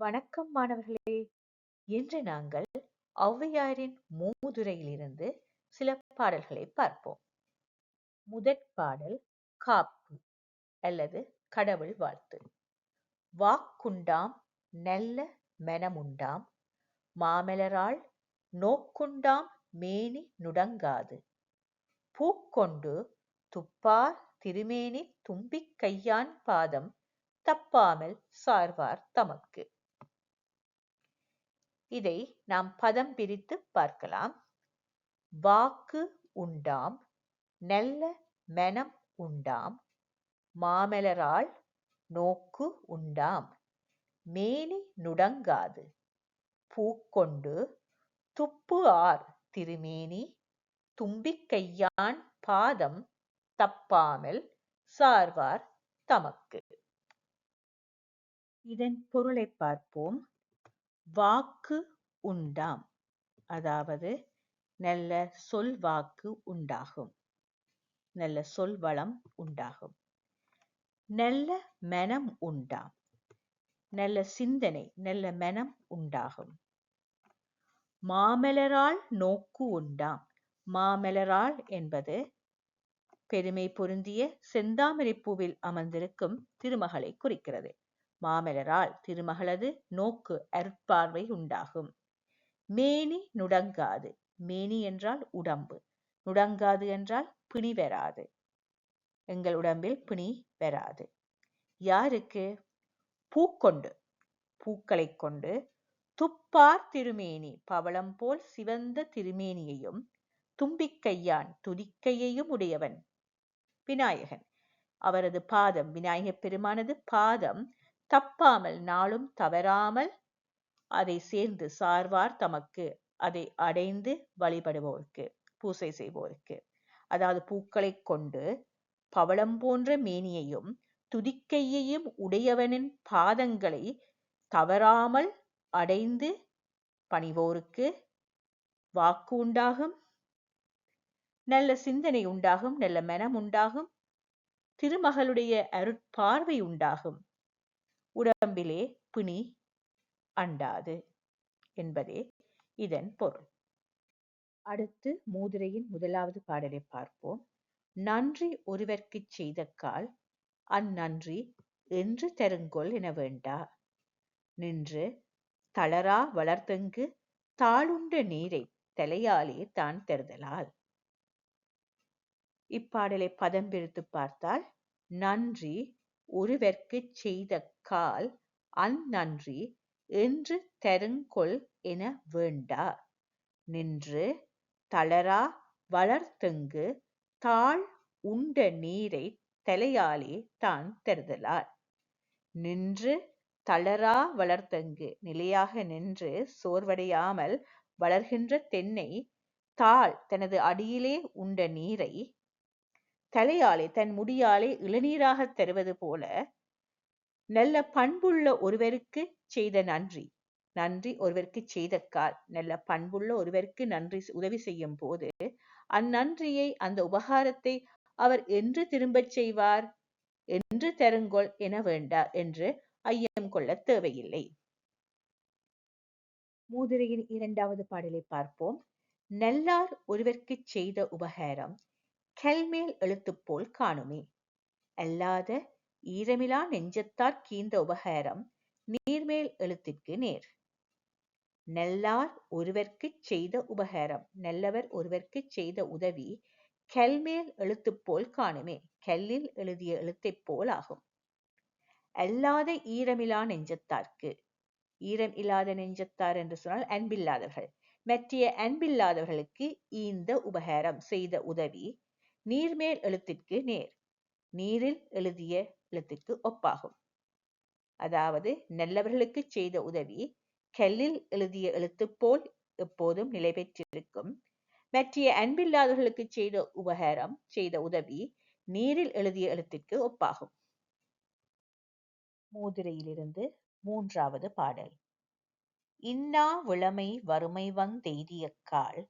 வணக்கம் மாணவர்களே. இன்று நாங்கள் ஔவையாரின் மூதுரையிலிருந்து சில பாடல்களை பார்ப்போம். முதற் பாடல் காப்பு அல்லது கடவுள் வாழ்த்து. வாக்குண்டாம் நல்ல மெனமுண்டாம் மாமலரால் நோக்குண்டாம் மேனி நுடங்காது. பூக்கொண்டு துப்பார் திருமேனி தும்பிக் கையான் பாதம் தப்பாமல் சார்வார் தமக்கு. இதை நாம் பதம் பிரித்து பார்க்கலாம். வாக்கு உண்டாம் நல்ல மெனம் உண்டாம் மாமலரால் நோக்கு உண்டாம் மேனி நுடங்காது பூக்கொண்டு துப்பு ஆர் திருமேனி தும்பிக்கையான் பாதம் தப்பாமல் சார்வார் தமக்கு. இதன் பொருளை பார்ப்போம். வாக்கு உண்டாம். அதாவது நல்ல சொல் வாக்கு உண்டாகும். நல்ல சொல் வளம் உண்டாகும். நல்ல மனம் உண்டாம். நல்ல சிந்தனை நல்ல மனம் உண்டாகும். மாமலரால் நோக்கு உண்டாம். மாமலரால் என்பது பெருமை பொருந்திய செந்தாமரை பூவில் அமர்ந்திருக்கும் திருமகளை குறிக்கிறது. மாமலரால் திருமகளது நோக்கு அருட்பார்வை உண்டாகும். மேனி நுடங்காது. மேனி என்றால் உடம்பு. நுடங்காது என்றால் பிணி வராது. எங்கள் உடம்பில் பிணி வராது. யாருக்கு? பூக்கொண்டு. பூக்களை கொண்டு துப்பார் திருமேனி. பவளம் போல் சிவந்த திருமேனியையும் தும்பிக்கையான் துதிக்கையையும் உடையவன். விநாயகன். அவரது பாதம் விநாயகப் பெருமானது பாதம் தப்பாமல் நாளும் தவறாமல் அதை சேர்ந்து சார்வார் தமக்கு. அதை அடைந்து வழிபடுவோருக்கு பூசை செய்வோருக்கு. அதாவது பூக்களை கொண்டு பவளம் போன்ற மேனியையும் துதிக்கையையும் உடையவனின் பாதங்களை தவறாமல் அடைந்து பணிவோருக்கு வாக்கு உண்டாகும். நல்ல சிந்தனை உண்டாகும் நல்ல மனம் உண்டாகும். திருமகளுடைய அருட்பார்வை உண்டாகும். உடம்பிலே பிணி அண்டாது என்பதே இதன் பொருள். அடுத்து மூதுரையின் முதலாவது பாடலை பார்ப்போம். நன்றி ஒருவர்க்குச் செய்த கால் அந்நன்றி என்று தருங்கொள் என வேண்டா. நின்று தளரா வளர்த்தங்கு தாளுண்ட நீரை தலையாலே தான் தருதலால். இப்பாடலை பதம் பிரித்து பார்த்தால் நன்றி ஒருவர்க்குச் செய்த கால் அந்நன்றி என்று தருங்கொள் என வேண்டா. நின்று தளரா வளர்த்தெங்கு தாழ் உண்ட நீரை தலையாலே தான் தருதலார். நின்று தளரா வளர்த்தங்கு நிலையாக நின்று சோர்வடையாமல் வளர்கின்ற தென்னை தாள் தனது அடியிலே உண்ட நீரை தலையாலே தன் முடியாலே இளநீராக தருவது போல நல்ல பண்புள்ள ஒருவருக்கு செய்த நன்றி. நன்றி ஒருவருக்கு செய்த கால். நல்ல பண்புள்ள ஒருவருக்கு நன்றி உதவி செய்யும் போது அந்நன்றியை அந்த உபகாரத்தை அவர் என்று திரும்பச் செய்வார் என்று தருங்கொள் என வேண்டா என்று ஐயம் கொள்ள தேவையில்லை. மூதுரையின் இரண்டாவது பாடலை பார்ப்போம். நல்லார் ஒருவர்க்கு செய்த உபகாரம். கல்மேல் எழுத்துப்போல் காணுமே. அல்லாத ஈரமிலா நெஞ்சத்தார் கீந்த உபகாரம் நீர்மேல் எழுத்திற்கு நேர். நல்லார் ஒருவர்க்குச் செய்த உபகாரம் நல்லவர் ஒருவர்க்குச் செய்த உதவி கல்மேல் எழுத்துப்போல் காணுமே. கல்லில் எழுதிய எழுத்தைப் போல் ஆகும். அல்லாத ஈரமிலா நெஞ்சத்தார்க்கு ஈரம் இல்லாத நெஞ்சத்தார் என்று சொன்னால் அன்பில்லாதவர்கள். மற்றைய அன்பில்லாதவர்களுக்கு ஈந்த உபகாரம் செய்த உதவி நீர்மேல் எழுத்திற்கு நேர் நீரில் எழுதிய எழுத்திற்கு ஒப்பாகும். அதாவது நல்லவர்களுக்கு செய்த உதவி கல்லில் எழுதிய எழுத்து போல் எப்போதும் நிலை பெற்றிருக்கும். மற்றிய அன்பில்லாதவர்களுக்கு செய்த உபகாரம் செய்த உதவி நீரில் எழுதிய எழுத்திற்கு ஒப்பாகும். மூதுரையிலிருந்து மூன்றாவது பாடல். இன்னா விளமை வறுமை வந்தெய்தியக்கால்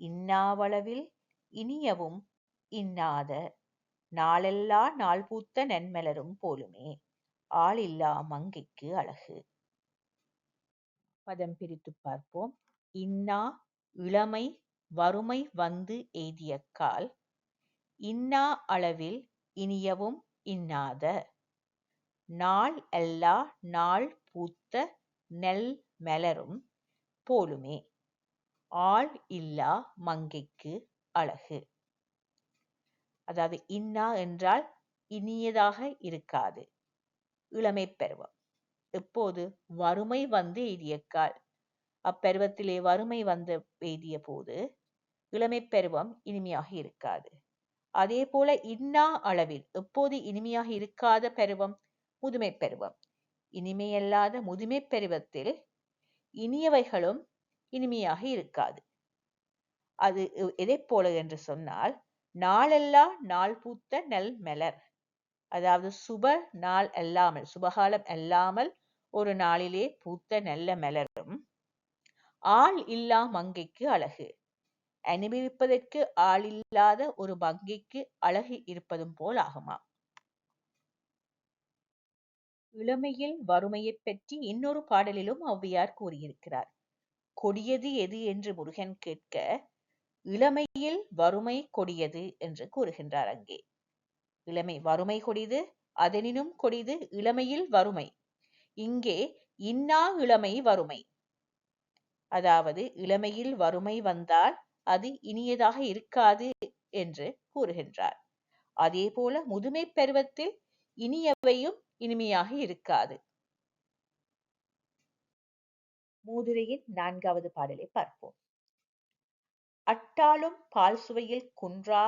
இன்னாவளவில் இனியவும் இன்னாத நாளெல்லா நாள் பூத்த நன்மலரும் போலுமே. ஆளில்லா மங்கைக்கு அழகு. பதம் பிரித்துப் பார்ப்போம். இன்னா இளமை வறுமை வந்து எய்தியக்கால் இன்னா அளவில் இனியவும் இன்னாத. நாள் எல்லா நாள் பூத்த நெல் மலரும் போலுமே. ஆள் இல்லா மங்கைக்கு அழகு. அதாவது இன்னா என்றால் இனியதாக இருக்காது. இளமைப் பருவம். எப்போது வறுமை வந்து எய்தியக்கால் அப்பருவத்திலே வறுமை வந்து எய்திய போது இளமைப் பருவம் இனிமையாக இருக்காது. அதே போல இன்னா அளவில் எப்போது இனிமையாக இருக்காத பருவம் முதுமைப் பருவம். இனிமையல்லாத முதுமைப் பருவத்தில் இனியவைகளும் இனிமையாக இருக்காது. அது எதை எதைப் போல என்று சொன்னால் நாளெல்லாம் நாள் பூத்த நெல் மலர். அதாவது சுப நாள் அல்லாமல் சுபகாலம் அல்லாமல் ஒரு நாளிலே பூத்த நல்ல மலரும். ஆள் இல்லா மங்கைக்கு அழகு. அனுபவிப்பதற்கு ஆள் இல்லாத ஒரு மங்கைக்கு அழகு இருப்பதும் போல் ஆகுமா? இளமையில் வறுமையைப் பற்றி இன்னொரு பாடலிலும் ஔவையார் கூறியிருக்கிறார். கொடியது எது என்று முருகன் கேட்க இளமையில் வறுமை கொடியது என்று கூறுகின்றார் அங்கே. இளமை வறுமை கொடிது அதனினும் கொடிது இளமையில் வறுமை. இங்கே இன்னா இளமை வறுமை. அதாவது இளமையில் வறுமை வந்தால் அது இனியதாக இருக்காது என்று கூறுகின்றார். அதே போல முதுமைப் பருவத்தில் இனியவையும் இனிமையாக இருக்காது. மூதுரையின் நான்காவது பாடலை பார்ப்போம். அட்டாளும் பால் சுவையில் குன்றா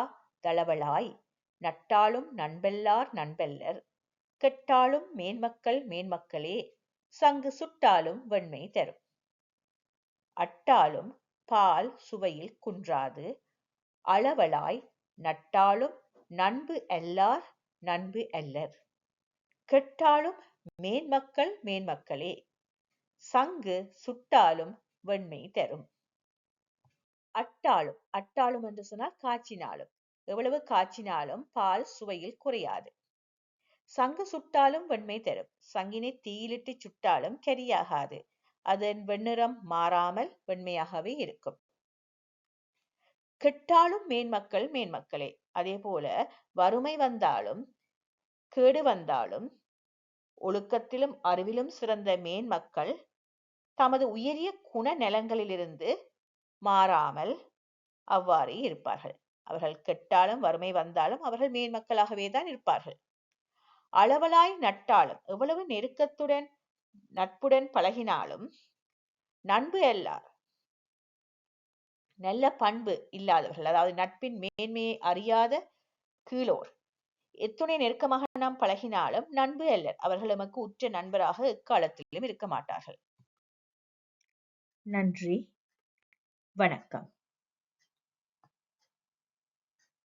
தளவளாய் நட்டாளும் நண்பெல்லார் நண்பெல்லர் கெட்டாலும் மேன்மக்கள் மேன்மக்களே சங்கு சுட்டாலும் வெண்மை தரும். அட்டாலும் பால் சுவையில் குன்றாது அளவளாய் நட்டாலும் நண்பு எல்லார் நண்பு அல்லர் கெட்டாலும் மேன்மக்கள் மேன்மக்களே சங்கு சுட்டாலும் வெண்மை தரும். அட்டாளும் அட்டாளும் என்று சொன்னால் காய்ச்சினாலும். எவ்வளவு காய்ச்சினாலும் பால் சுவையில் குறையாது. சங்கு சுட்டாலும் வெண்மை தரும். சங்கினை தீயிலிட்டு சுட்டாலும் கரியாகாது அதன் வெண்ணிறம் மாறாமல் வெண்மையாகவே இருக்கும். கெட்டாலும் மேன்மக்கள் மேன்மக்களே அதே போல வறுமை வந்தாலும் கேடு வந்தாலும் ஒழுக்கத்திலும் அறிவிலும் சிறந்த மேன்மக்கள் தமது உயரிய குண நலங்களிலிருந்து மாறாமல் அவ்வாறே இருப்பார்கள். அவர்கள் கெட்டாலும் வறுமை வந்தாலும் அவர்கள் மேன்மக்களாகவே தான் இருப்பார்கள். அளவலாய் நட்டாலும் எவ்வளவு நெருக்கத்துடன் நட்புடன் பழகினாலும் நண்பு அல்லார் நல்ல பண்பு இல்லாதவர்கள். அதாவது நட்பின் மேன்மையை அறியாத கீழோர். எத்துணை நெருக்கமாக நாம் பழகினாலும் நண்பு அல்லர் அவர்கள் நமக்கு உற்ற நண்பராக எக்காலத்திலும் இருக்க மாட்டார்கள். நன்றி. வணக்கம்.